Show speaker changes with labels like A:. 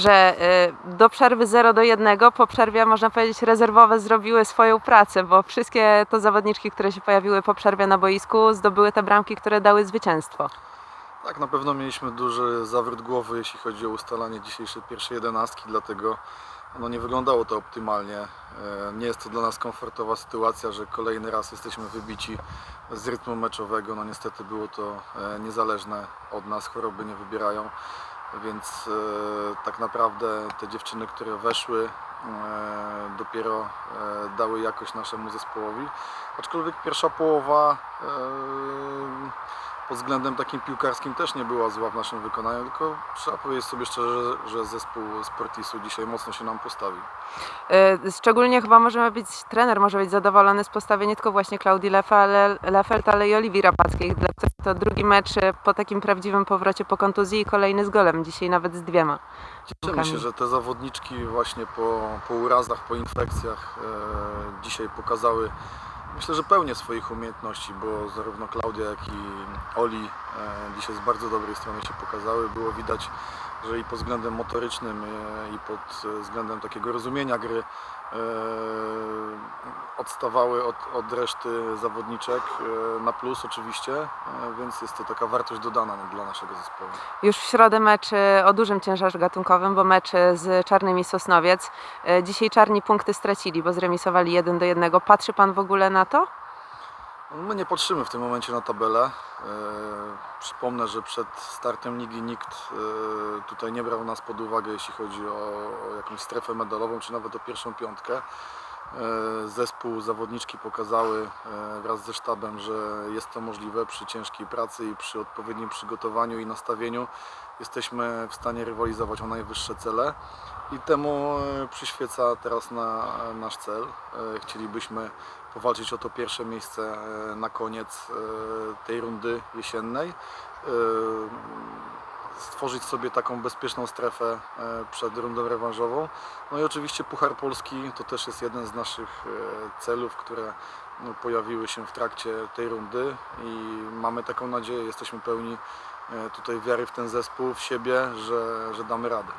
A: że y, do przerwy 0 do 1, po przerwie można powiedzieć rezerwowe zrobiły swoją pracę, bo wszystkie to zawodniczki, które się pojawiły po przerwie na boisku, zdobyły te bramki, które dały zwycięstwo.
B: Tak, na pewno mieliśmy duży zawrót głowy, jeśli chodzi o ustalanie dzisiejszej pierwszej jedenastki, dlatego no, nie wyglądało to optymalnie. E, Nie jest to dla nas komfortowa sytuacja, że kolejny raz jesteśmy wybici z rytmu meczowego. No niestety było to e, niezależne od nas, choroby nie wybierają, więc e, tak naprawdę te dziewczyny, które weszły, e, dopiero e, dały jakość naszemu zespołowi. Aczkolwiek pierwsza połowa pod względem takim piłkarskim też nie była zła w naszym wykonaniu, tylko trzeba powiedzieć sobie szczerze, że, zespół Sportisu dzisiaj mocno się nam postawił.
A: Y, Szczególnie chyba możemy być, trener może być zadowolony z postawy nie tylko właśnie Klaudii Lefe, ale, i Oliwii Rapackiej, dla której to drugi mecz y, po takim prawdziwym powrocie po kontuzji i kolejny z golem, dzisiaj nawet z dwiema.
B: Cieszymy się, że te zawodniczki właśnie po, po urazach, po infekcjach e, dzisiaj pokazały myślę, że pełnię swoich umiejętności, bo zarówno Klaudia, jak i Oli dzisiaj z bardzo dobrej strony się pokazały. Było widać, że i pod względem motorycznym e, i pod e, względem takiego rozumienia gry e, odstawały od, od reszty zawodniczek e, na plus oczywiście, e, więc jest to taka wartość dodana dla naszego zespołu.
A: Już w środę mecz o dużym ciężarze gatunkowym, bo mecz z Czarnymi Sosnowiec. Dzisiaj Czarni punkty stracili, bo zremisowali 1 do 1. Patrzy Pan w ogóle na to?
B: My nie patrzymy w tym momencie na tabelę. E, przypomnę, że przed startem ligi nikt e, tutaj nie brał nas pod uwagę, jeśli chodzi o, o jakąś strefę medalową, czy nawet o pierwszą piątkę. E, zespół, zawodniczki pokazały e, wraz ze sztabem, że jest to możliwe przy ciężkiej pracy i przy odpowiednim przygotowaniu i nastawieniu. Jesteśmy w stanie rywalizować o najwyższe cele i temu e, przyświeca teraz na, nasz cel. Chcielibyśmy powalczyć o to pierwsze miejsce na koniec tej rundy jesiennej. Stworzyć sobie taką bezpieczną strefę e, przed rundą rewanżową. No i oczywiście Puchar Polski to też jest jeden z naszych e, celów, które no, pojawiły się w trakcie tej rundy i mamy taką nadzieję, jesteśmy pełni e, tutaj wiary w ten zespół, w siebie, że, że damy radę.